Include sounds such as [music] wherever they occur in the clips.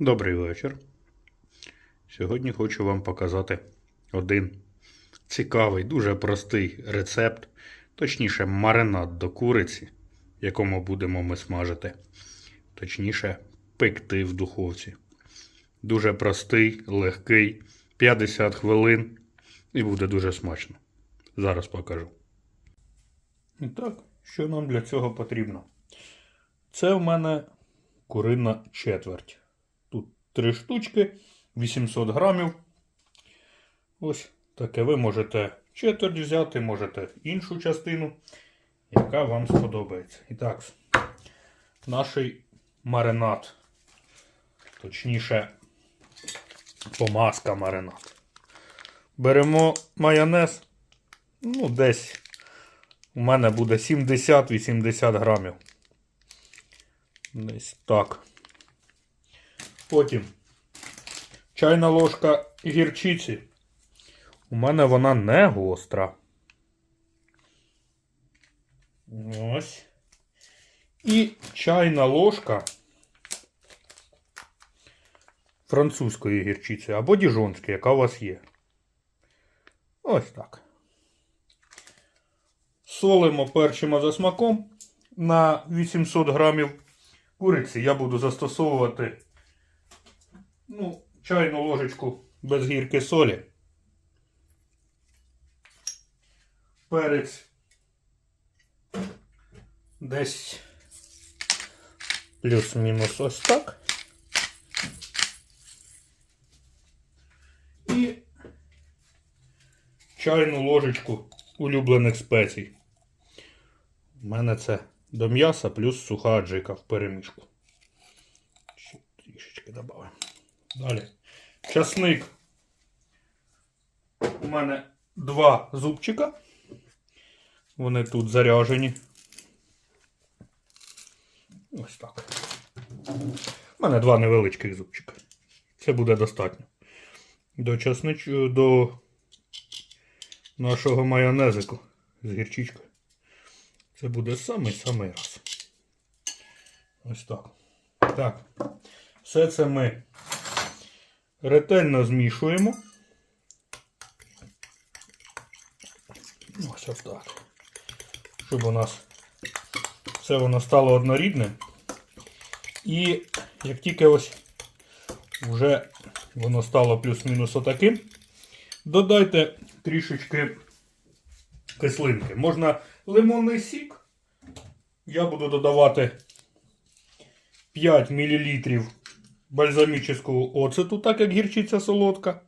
Добрий вечір. Сьогодні хочу вам показати один цікавий, дуже простий рецепт, точніше, маринад до куриці, якому будемо ми смажити, точніше, пекти в духовці. Дуже простий, легкий, 50 хвилин і буде дуже смачно. Зараз покажу. І так, що нам для цього потрібно? Це в мене курина четверть. Три штучки, 800 грамів. Ось таке. Ви можете четверть взяти, можете іншу частину, яка вам сподобається. І так, наш маринад, точніше, помазка маринад. Беремо майонез, ну, десь у мене буде 70-80 грамів. Десь так. Потім чайна ложка гірчиці. У мене вона не гостра. Ось. І чайна ложка французької гірчиці або діжонської, яка у вас є. Ось так. Солимо перчимо за смаком. На 800 грамів куриці я буду застосовувати ну, чайну ложечку без гірки солі. Перець десь плюс-мінус ось так. І чайну ложечку улюблених спецій. У мене це до м'яса плюс суха аджика в перемішку. Ще трішечки додамо. Далі. Часник. У мене два зубчика. Вони тут заряжені. Ось так. У мене два невеличких зубчика. Це буде достатньо. До часнич... до нашого майонезику з гірчичкою. Це буде самий-самий раз. Ось так. Так. Все це ми ретельно змішуємо. Ось так. Щоб у нас все воно стало однорідним. І як тільки ось вже воно стало плюс-мінус отаким, додайте трішечки кислинки. Можна лимонний сік. Я буду додавати 5 мл бальзамічного оцету, так як гірчиця солодка.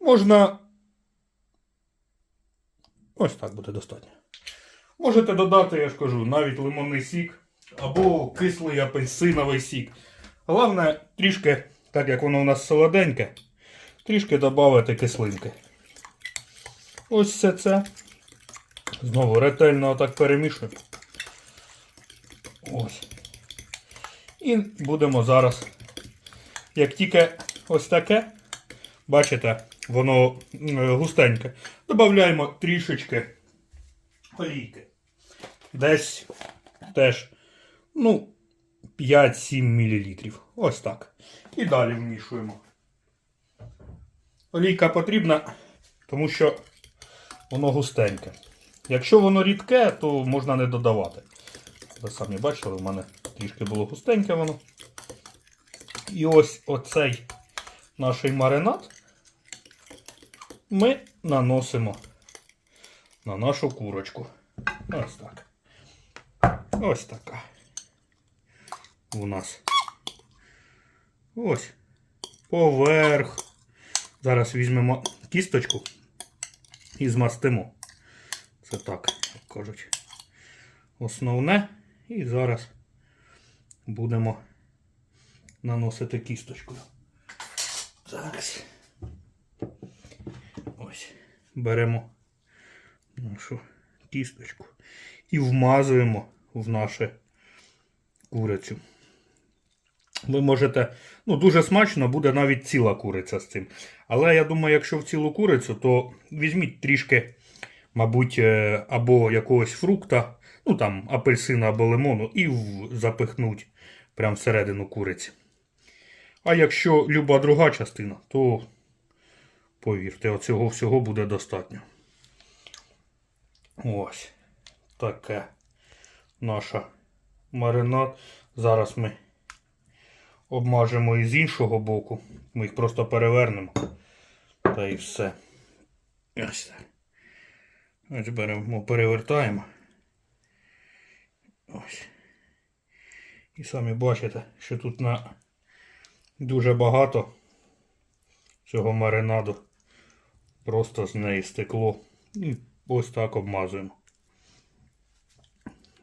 Можна. Ось так буде достатньо. Можете додати, я ж кажу, навіть лимонний сік або кислий апельсиновий сік. Головне, трішки, так як воно у нас солоденьке, трішки додати кислинки. Ось все це. Знову ретельно отак перемішуємо. Ось. І будемо зараз. Як тільки ось таке, бачите, воно густеньке, додаємо трішечки олійки. Десь теж, ну, 5-7 мл. Ось так. І далі вмішуємо. Олійка потрібна, тому що воно густеньке. Якщо воно рідке, то можна не додавати. Ви самі бачили, в мене трішки було густеньке воно. І ось оцей наш маринад ми наносимо на нашу курочку. Ось так. Ось така. У нас. Ось. Поверх. Зараз візьмемо кісточку і змастимо. Це так, як кажуть, основне. І зараз будемо наносити кісточкою. Так. Ось. Беремо нашу кісточку і вмазуємо в нашу курицю. Ви можете, ну, дуже смачно буде навіть ціла куриця з цим. Але я думаю, якщо в цілу курицю, то візьміть трішки мабуть, е, або якогось фрукта, ну там апельсина або лимону, і запихнуть прямо всередину куриці. А якщо люба друга частина, то повірте, оцього всього буде достатньо. Ось таке наша маринад. Зараз ми обмажемо і з іншого боку. Ми їх просто перевернемо. Та і все. Ось так. Ось беремо, перевертаємо. Ось. І самі бачите, що тут на дуже багато цього маринаду. Просто з неї стекло. І ось так обмазуємо.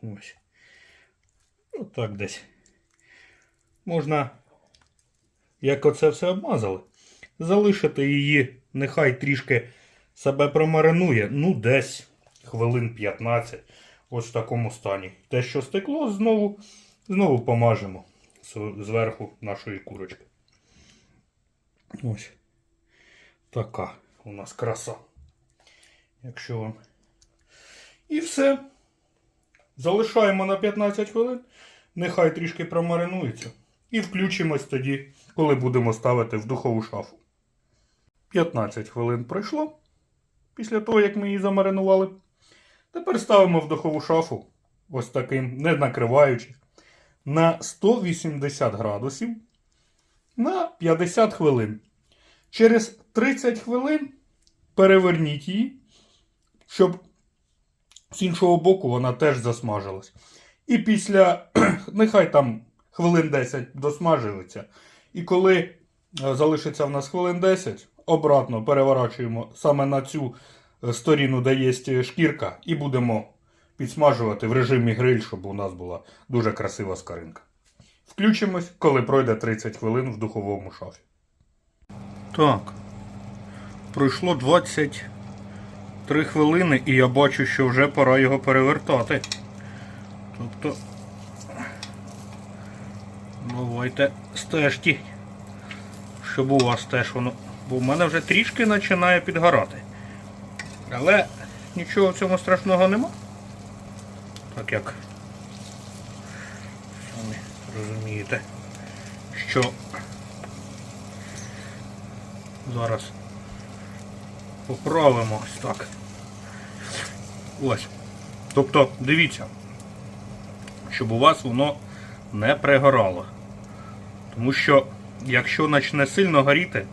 Ось. Отак десь. Можна, як оце все обмазали, залишити її, нехай трішки себе промаринує, ну десь хвилин 15. Ось в такому стані. Те, що стекло, знову, знову помажемо зверху нашої курочки. Ось. Така у нас краса. Якщо вам. І все. Залишаємо на 15 хвилин. Нехай трішки промаринується. І включимось тоді, коли будемо ставити в духову шафу. 15 хвилин пройшло після того, як ми її замаринували. Тепер ставимо в духову шафу, ось таким, не накриваючи, на 180 градусів на 50 хвилин. Через 30 хвилин переверніть її, щоб з іншого боку вона теж засмажилась. І після, [clears throat] нехай там хвилин 10 досмажується. І коли е, залишиться в нас хвилин 10, обратно переворачуємо саме на цю е, сторіну, де є шкірка, і будемо підсмажувати в режимі гриль, щоб у нас була дуже красива скаринка. Включимось, коли пройде 30 хвилин в духовому шафі. Так. Пройшло 23 хвилини, і я бачу, що вже пора його перевертати. Тобто. Давайте стежки. Щоб у вас теж воно. Бо в мене вже трішки починає підгорати. Але нічого в цьому страшного нема. Так як самі розумієте, що зараз поправимо ось так. Ось. Тобто, дивіться, щоб у вас воно не пригорало. Тому що, якщо почне сильно горіти,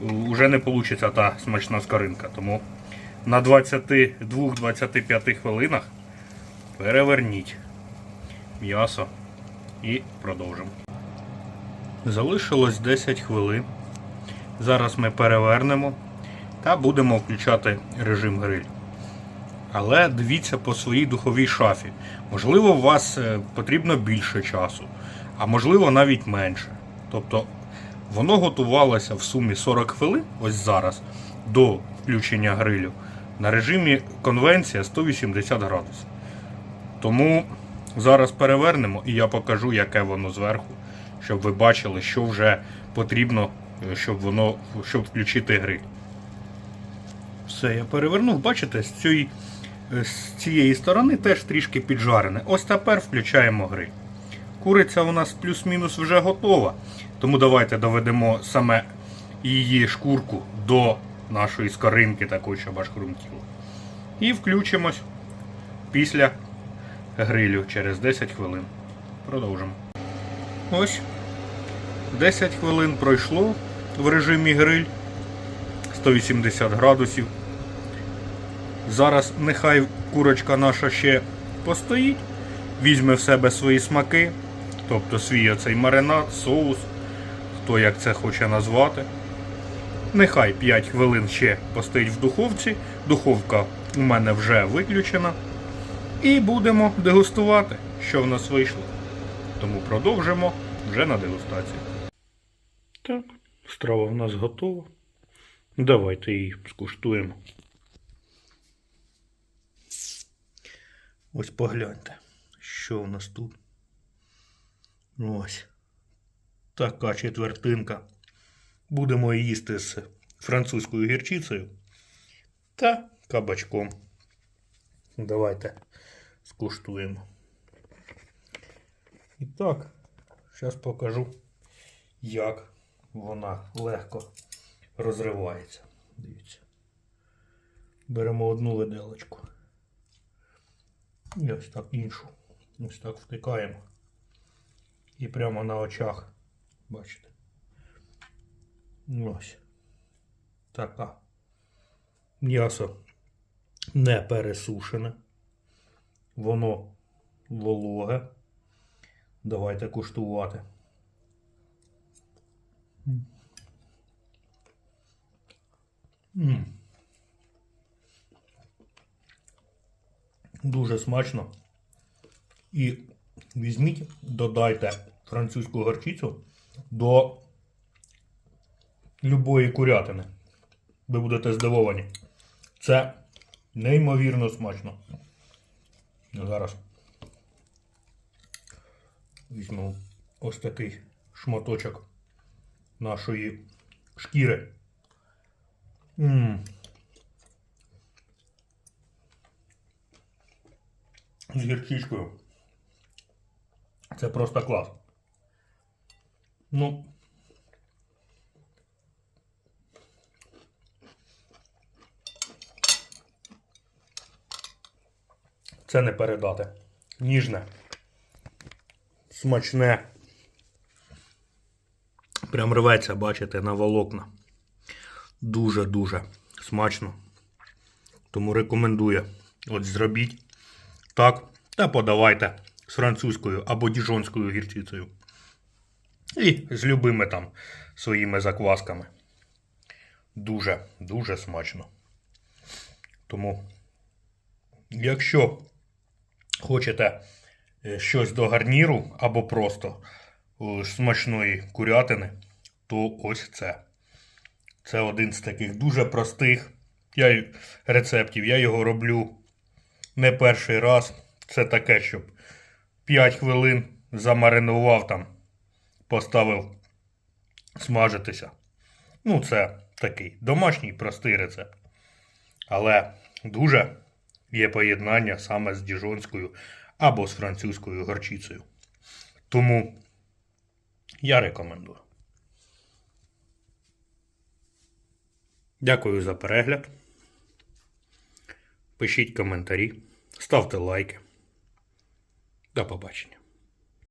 вже не вийде та смачна скоринка. Тому на 22-25 хвилинах переверніть м'ясо і продовжимо. Залишилось 10 хвилин. Зараз ми перевернемо та будемо включати режим гриль. Але дивіться по своїй духовій шафі. Можливо, у вас е, потрібно більше часу, а можливо навіть менше. Тобто воно готувалося в сумі 40 хвилин, ось зараз, до включення грилю, на режимі конвенція 180 градусів. Тому зараз перевернемо і я покажу, яке воно зверху, щоб ви бачили, що вже потрібно, е, щоб воно щоб включити гриль. Все, я перевернув, бачите, з цієї, е, з цієї сторони теж трішки піджарене. Ось тепер включаємо гриль. Куриця у нас плюс-мінус вже готова. Тому давайте доведемо саме її шкурку до нашої скоринки, такої, щоб аж. І включимось після грилю через 10 хвилин. Продовжимо. Ось 10 хвилин пройшло в режимі гриль 180 градусів. Зараз нехай курочка наша ще постоїть, візьме в себе свої смаки, тобто свій оцей маринад, соус, хто як це хоче назвати. Нехай 5 хвилин ще постоїть в духовці. Духовка у мене вже виключена. І будемо дегустувати, що в нас вийшло. Тому продовжимо вже на дегустації. Так, страва в нас готова. Давайте її скуштуємо. Ось погляньте, що у нас тут. Ось. Така четвертинка. Будемо їсти з французькою гірчицею та кабачком. Давайте скуштуємо. І так, зараз покажу, як вона легко розривається. Дивіться. Беремо одну виделочку. І ось так іншу. Ось так втикаємо. І прямо на очах. Бачите? Ось. Така. М'ясо не пересушене. Воно вологе. Давайте куштувати. М. Дуже смачно. І візьміть, додайте французьку горчицю до любої курятини. Ви будете здивовані. Це неймовірно смачно. Зараз візьмемо ось такий шматочок нашої шкіри. М. З гірчичкою. Це просто клас. Ну. Це не передати. Ніжне. Смачне. Прям рветься, бачите, на волокна. Дуже-дуже смачно. Тому рекомендую. От зробіть так. Та подавайте з французькою або діжонською гірчицею. І з любими там своїми заквасками. Дуже, дуже смачно. Тому, якщо хочете е, щось до гарніру або просто е, смачної курятини, то ось це. Це один з таких дуже простих я, рецептів. Я його роблю не перший раз. Це таке, щоб 5 хвилин замаринував там, поставив смажитися. Ну, це такий домашній простий рецепт. Але дуже є поєднання саме з діжонською або з французькою горчицею. Тому я рекомендую. Дякую за перегляд. Пишіть коментарі, ставте лайки. До побачення.